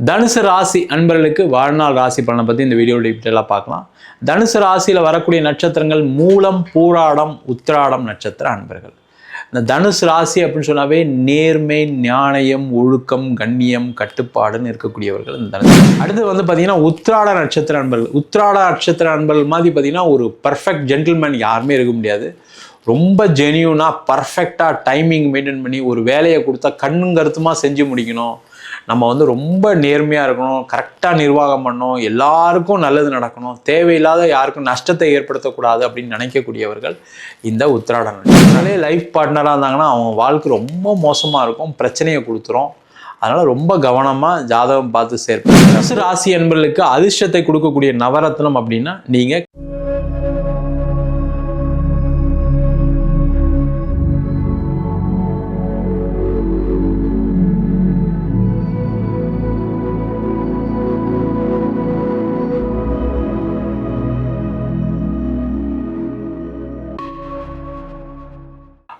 தனுசு ராசி அன்பர்களுக்கு வாழ்நாள் ராசி பலனை பற்றி இந்த வீடியோ டீட்டெயிலாக பார்க்கலாம். தனுசு ராசியில் வரக்கூடிய நட்சத்திரங்கள் மூலம் பூராடம் உத்திராடம் நட்சத்திர அன்பர்கள். இந்த தனுசு ராசி அப்படின்னு சொன்னாவே நேர்மை ஞானயம் ஒழுக்கம் கண்ணியம் கட்டுப்பாடுன்னு இருக்கக்கூடியவர்கள் இந்த தனுசு அடுத்து வந்து பார்த்தீங்கன்னா உத்திராட நட்சத்திர அன்பர்கள். உத்திராட நட்சத்திர அன்பர்கள் மாதிரி பார்த்தீங்கன்னா ஒரு பர்ஃபெக்ட் ஜென்டில்மேன் யாருமே இருக்க முடியாது. ரொம்ப ஜெனியூனாக பர்ஃபெக்டாக டைமிங் மெயின்டைன் பண்ணி ஒரு வேலையை கொடுத்தா கண்ணும் கருத்துமாக செஞ்சு முடிக்கணும். நம்ம வந்து ரொம்ப நேர்மையாக இருக்கணும் கரெக்டாக நிர்வாகம் பண்ணணும் எல்லாருக்கும் நல்லது நடக்கணும் தேவையில்லாத யாருக்கும் நஷ்டத்தை ஏற்படுத்தக்கூடாது அப்படின்னு நினைக்கக்கூடியவர்கள் இந்த உத்திராடம் அதனாலே லைஃப் பார்ட்னராக இருந்தாங்கன்னா அவங்க வாழ்க்கை ரொம்ப மோசமாக இருக்கும் பிரச்சனையை கொடுத்துரும். அதனால் ரொம்ப கவனமாக ஜாதகம் பார்த்து சேர்ப்பேன் ராசி என்பர்களுக்கு அதிர்ஷ்டத்தை கொடுக்கக்கூடிய நவரத்னம் அப்படின்னா நீங்கள்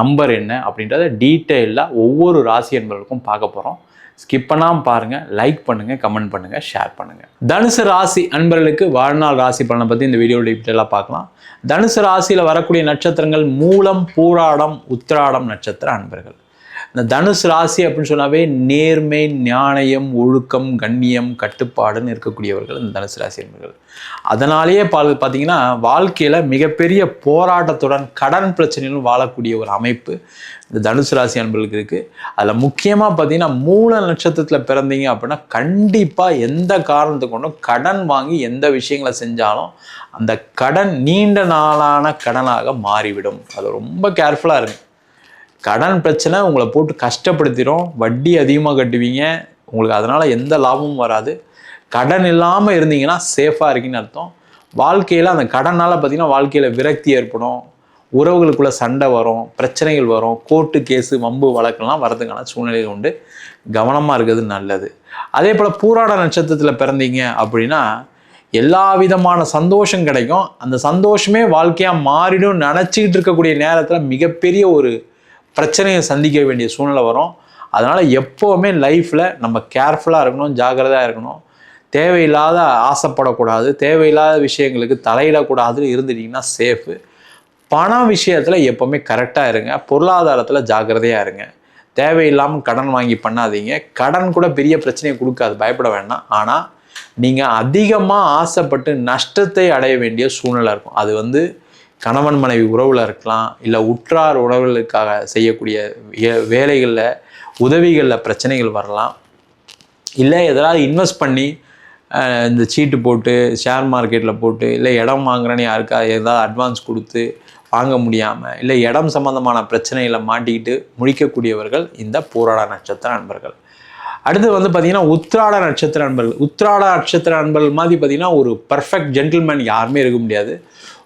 நம்பர் என்ன அப்படின்றத டீட்டெயிலாக ஒவ்வொரு ராசி என்பவர்களுக்கும் பார்க்க போகிறோம் ஸ்கிப் பண்ணாமல் பாருங்கள் லைக் பண்ணுங்கள் கமெண்ட் பண்ணுங்கள் ஷேர் பண்ணுங்கள் தனுசு ராசி அன்பர்களுக்கு வாழ்நாள் ராசி பலனை பற்றி இந்த வீடியோ டீட்டெயிலாக பார்க்கலாம். தனுசு ராசியில் வரக்கூடிய நட்சத்திரங்கள் மூலம் பூராடம் உத்திராடம் நட்சத்திர அன்பர்கள். இந்த தனுசு ராசி அப்படின்னு சொன்னாவே நேர்மை ஞானயம் ஒழுக்கம் கண்ணியம் கட்டுப்பாடுன்னு இருக்கக்கூடியவர்கள் இந்த தனுசு ராசி என்பர்கள். அதனாலேயே பா பார்த்தீங்கன்னா வாழ்க்கையில் மிகப்பெரிய போராட்டத்துடன் கடன் பிரச்சனையிலும் வாழக்கூடிய ஒரு அமைப்பு இந்த தனுசு ராசி அன்பர்களுக்கு இருக்குது அதில் முக்கியமாக பார்த்தீங்கன்னா மூல நட்சத்திரத்தில் பிறந்தீங்க அப்படின்னா கண்டிப்பாக எந்த காரணத்தை கொண்டும் கடன் வாங்கி எந்த விஷயங்களை செஞ்சாலும் அந்த கடன் நீண்ட நாளான கடனாக மாறிவிடும். அது ரொம்ப கேர்ஃபுல்லாக இருக்குது கடன் பிரச்சனை உங்களை போட்டு கஷ்டப்படுத்திடும் வட்டி அதிகமாக கட்டுவீங்க. உங்களுக்கு அதனால் எந்த லாபமும் வராது. கடன் இல்லாமல் இருந்தீங்கன்னா சேஃபாக இருக்கீங்கன்னு அர்த்தம். வாழ்க்கையில் அந்த கடனால் பார்த்தீங்கன்னா வாழ்க்கையில் விரக்தி ஏற்படும். உறவுகளுக்குள்ளே சண்டை வரும் பிரச்சனைகள் வரும் கோர்ட்டு கேஸு வம்பு வழக்கெல்லாம் வரதுக்கான சூழ்நிலைகள் உண்டு. கவனமாக இருக்கிறது நல்லது. அதே போல் பூராட நட்சத்திரத்தில் பிறந்தீங்க அப்படின்னா எல்லா விதமான சந்தோஷம் கிடைக்கும். அந்த சந்தோஷமே வாழ்க்கையாக மாறிடும் நினச்சிக்கிட்டு இருக்கக்கூடிய நேரத்தில் மிகப்பெரிய ஒரு பிரச்சனையை சந்திக்க வேண்டிய சூழ்நிலை வரும். அதனால் எப்போவுமே லைஃப்பில் நம்ம கேர்ஃபுல்லாக இருக்கணும் ஜாக்கிரதையாக இருக்கணும். தேவையில்லாத ஆசைப்படக்கூடாது தேவையில்லாத விஷயங்களுக்கு தலையிடக்கூடாதுன்னு இருந்துட்டிங்கன்னா சேஃபு பணம் விஷயத்தில் எப்போவுமே கரெக்டாக இருங்க. பொருளாதாரத்தில் ஜாக்கிரதையாக இருங்க. தேவையில்லாமல் கடன் வாங்கி பண்ணாதீங்க. கடன் கூட பெரிய பிரச்சனையை கொடுக்காது பயப்பட வேண்டாம். ஆனால் நீங்கள் அதிகமாக ஆசைப்பட்டு நஷ்டத்தை அடைய வேண்டிய சூழ்நிலை இருக்கும். அது வந்து கணவன் மனைவி உறவில் இருக்கலாம் இல்லை உற்றார் உறவுகளுக்காக செய்யக்கூடிய வேலைகளில் உதவிகளில் பிரச்சனைகள் வரலாம். இல்லை எதாவது இன்வெஸ்ட் பண்ணி இந்த சீட்டு போட்டு ஷேர் மார்க்கெட்டில் போட்டு இல்லை இடம் வாங்குறேன்னு யாருக்கா ஏதாவது அட்வான்ஸ் கொடுத்து வாங்க முடியாமல் இல்லை இடம் சம்மந்தமான பிரச்சனைகளை மாட்டிக்கிட்டு முடிக்கக்கூடியவர்கள் இந்த போராட நட்சத்திர நண்பர்கள். அடுத்து வந்து பார்த்திங்கன்னா உத்ராட நட்சத்திர நண்பர்கள். உத்ராட நட்சத்திர நண்பர்கள் மாதிரி பார்த்திங்கன்னா ஒரு பர்ஃபெக்ட் ஜென்டில்மேன் யாருமே இருக்க முடியாது.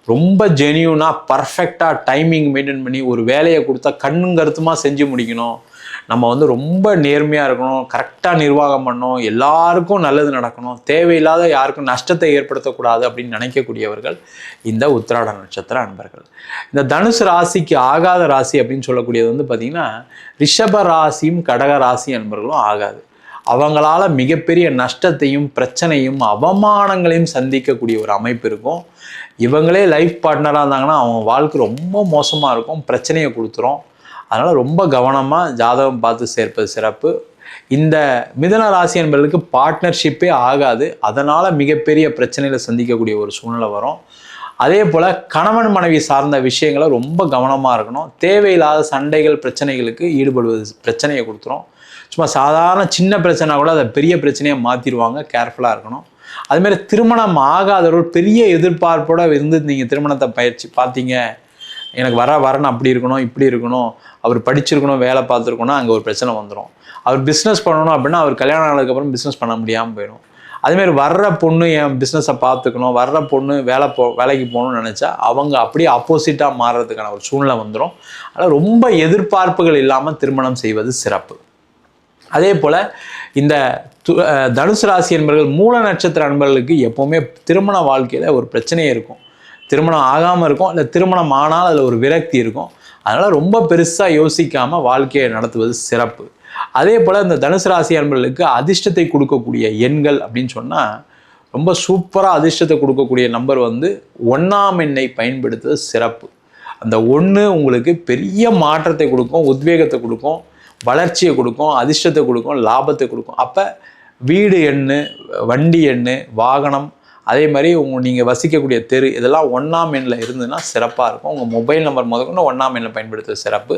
ரொம்ப ஜெனியூனாக பர்ஃபெக்டாக டைமிங் மெயின்டைன் பண்ணி ஒரு வேலையை கொடுத்தா கண்ணும் கருத்துமாக செஞ்சு முடிக்கணும். நம்ம வந்து ரொம்ப நேர்மையாக இருக்கணும் கரெக்டாக நிர்வாகம் பண்ணணும் எல்லாருக்கும் நல்லது நடக்கணும் தேவையில்லாத யாருக்கும் நஷ்டத்தை ஏற்படுத்தக்கூடாது அப்படின்னு நினைக்கக்கூடியவர்கள் இந்த உத்திராட நட்சத்திர அன்பர்கள். இந்த தனுசு ராசிக்கு ஆகாத ராசி அப்படின்னு சொல்லக்கூடியது வந்து பார்த்திங்கன்னா ரிஷப ராசியும் கடக ராசி அன்பர்களும் ஆகாது. அவங்களால மிகப்பெரிய நஷ்டத்தையும் பிரச்சனையும் அவமானங்களையும் சந்திக்கக்கூடிய ஒரு அமைப்பு இருக்கும். இவங்களே லைஃப் பார்ட்னராக இருந்தாங்கன்னா அவங்க வாழ்க்கை ரொம்ப மோசமாக இருக்கும் பிரச்சனையை கொடுத்துரும். அதனால் ரொம்ப கவனமாக ஜாதகம் பார்த்து சேர்ப்பது சிறப்பு. இந்த மிதன ராசி என்பதற்கு பார்ட்னர்ஷிப்பே ஆகாது. அதனால் மிகப்பெரிய பிரச்சனையில் சந்திக்கக்கூடிய ஒரு சூழ்நிலை வரும். அதே போல் கணவன் மனைவி சார்ந்த விஷயங்களை ரொம்ப கவனமாக இருக்கணும். தேவையில்லாத சண்டைகள் பிரச்சனைகளுக்கு ஈடுபடுவது பிரச்சனையை கொடுத்துரும். சும்மா சாதாரண சின்ன பிரச்சனை கூட அதை பெரிய பிரச்சனையாக மாற்றிடுவாங்க கேர்ஃபுல்லாக இருக்கணும். அதுமாரி திருமணம் ஆகாதவர்கள் பெரிய எதிர்பார்ப்போட இருந்து நீங்கள் திருமணத்தை பயிற்சி பார்த்தீங்க. எனக்கு வர வரணும் அப்படி இருக்கணும் இப்படி இருக்கணும். அவர் படிச்சிருக்கணும் வேலை பார்த்துருக்கணும் அங்கே ஒரு பிரச்சனை வந்துடும் அவர் பிஸ்னஸ் பண்ணணும் அப்படின்னா அவர் கல்யாணம் ஆனதுக்கப்புறம் பிஸ்னஸ் பண்ண முடியாமல் போயிடும். அதுமாரி வர்ற பொண்ணு என் பிஸ்னஸை பார்த்துக்கணும் வர்ற பொண்ணு வேலை போ வேலைக்கு போகணும்னு நினச்சா அவங்க அப்படியே ஆப்போசிட்டாக மாறுறதுக்கான ஒரு சூழ்நிலை வந்துடும் அதனால் ரொம்ப எதிர்பார்ப்புகள் இல்லாமல் திருமணம் செய்வது சிறப்பு. அதே போல் இந்த து தனுசு ராசி என்பர்கள் மூல நட்சத்திர அன்பர்களுக்கு எப்போவுமே திருமண வாழ்க்கையில் ஒரு பிரச்சனையே இருக்கும். திருமணம் ஆகாமல் இருக்கும். இல்லை திருமணம் ஆனால் அதில் ஒரு விரக்தி இருக்கும். அதனால் ரொம்ப பெருசாக யோசிக்காமல் வாழ்க்கையை நடத்துவது சிறப்பு. அதே போல் இந்த தனுசு ராசி அன்பர்களுக்கு அதிர்ஷ்டத்தை கொடுக்கக்கூடிய எண்கள் அப்படின்னு சொன்னால் ரொம்ப சூப்பராக அதிர்ஷ்டத்தை கொடுக்கக்கூடிய நம்பர் வந்து ஒன்றாம் எண்ணை பயன்படுத்துவது சிறப்பு. அந்த ஒன்று உங்களுக்கு பெரிய மாற்றத்தை கொடுக்கும் உத்வேகத்தை கொடுக்கும். வளர்ச்சியை கொடுக்கும் அதிர்ஷ்டத்தை கொடுக்கும் லாபத்தை கொடுக்கும். அப்போ வீடு எண்ணு வண்டி எண்ணு வாகனம் அதே மாதிரி உங்க நீங்கள் வசிக்கக்கூடிய தெரு இதெல்லாம் ஒன்றாம் எண்ணில் இருந்ததுன்னா சிறப்பாக இருக்கும். உங்கள் மொபைல் நம்பர் முதற்கொண்டு ஒன்றாம் எண்ணில் பயன்படுத்துவது சிறப்பு.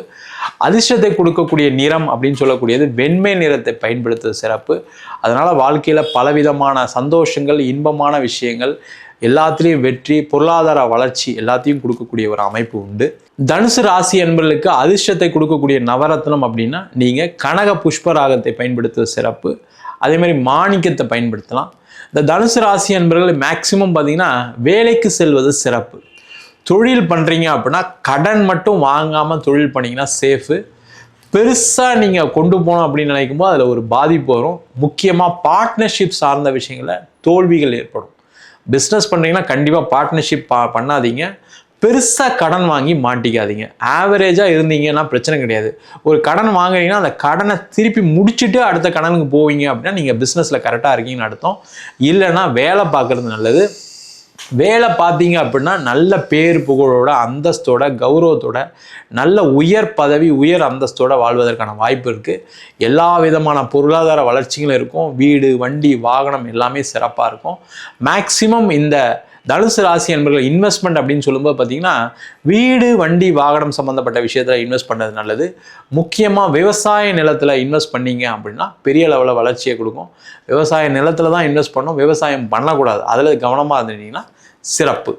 அதிர்ஷ்டத்தை கொடுக்கக்கூடிய நிறம் அப்படின்னு சொல்லக்கூடியது வெண்மை நிறத்தை பயன்படுத்துவது சிறப்பு. அதனால் வாழ்க்கையில் பலவிதமான சந்தோஷங்கள் இன்பமான விஷயங்கள் எல்லாத்துலேயும் வெற்றி பொருளாதார வளர்ச்சி எல்லாத்தையும் கொடுக்கக்கூடிய ஒரு அமைப்பு உண்டு. தனுசு ராசி என்பர்களுக்கு அதிர்ஷ்டத்தை கொடுக்கக்கூடிய நவரத்னம் அப்படின்னா நீங்கள் கனக புஷ்ப ராகத்தை பயன்படுத்துவது சிறப்பு. அதே மாதிரி மாணிக்கத்தை பயன்படுத்தலாம். இந்த தனுசு ராசி என்பர்கள் மேக்சிமம் பார்த்தீங்கன்னா வேலைக்கு செல்வது சிறப்பு. தொழில் பண்ணுறீங்க அப்படின்னா கடன் மட்டும் வாங்காமல் தொழில் பண்ணிங்கன்னா சேஃபு பெருசாக நீங்கள் கொண்டு போகணும் அப்படின்னு நினைக்கும் போது அதில் ஒரு பாதிப்பு வரும். முக்கியமாக பார்ட்னர்ஷிப் சார்ந்த விஷயங்களில் தோல்விகள் ஏற்படும். பிஸ்னஸ் பண்ணுறீங்கன்னா கண்டிப்பாக பார்ட்னர்ஷிப் பா பண்ணாதீங்க. பெருசாக கடன் வாங்கி மாட்டிக்காதீங்க. ஆவரேஜாக இருந்தீங்கன்னா பிரச்சனை கிடையாது. ஒரு கடன் வாங்குறீங்கன்னா அந்த கடனை திருப்பி முடிச்சுட்டு அடுத்த கடனுக்கு போவீங்க அப்படின்னா நீங்கள் பிஸ்னஸில் கரெக்டாக இருக்கீங்கன்னு அர்த்தம். இல்லைன்னா வேலை பார்க்குறது நல்லது. வேலை பார்த்தீங்க அப்படின்னா நல்ல பேர் புகழோட அந்தஸ்தோட கௌரவத்தோட நல்ல உயர் பதவி உயர் அந்தஸ்தோட வாழ்வதற்கான வாய்ப்பு இருக்குது எல்லா விதமான பொருளாதார வளர்ச்சிகளும் இருக்கும். வீடு வண்டி வாகனம் எல்லாமே சிறப்பாக இருக்கும். மேக்சிமம் இந்த தனுசு ராசி என்பர்கள் இன்வெஸ்ட்மெண்ட் அப்படின்னு சொல்லும்போது பார்த்தீங்கன்னா வீடு வண்டி வாகனம் சம்மந்தப்பட்ட விஷயத்தில் இன்வெஸ்ட் பண்ணுறது நல்லது. முக்கியமாக விவசாய நிலத்தில் இன்வெஸ்ட் பண்ணீங்க அப்படின்னா பெரிய லெவலில் வளர்ச்சியை கொடுக்கும். விவசாய நிலத்தில் தான் இன்வெஸ்ட் பண்ணணும். விவசாயம் பண்ணக்கூடாது. அதில் கவனமாக இருந்துட்டிங்கன்னா சிறப்பு.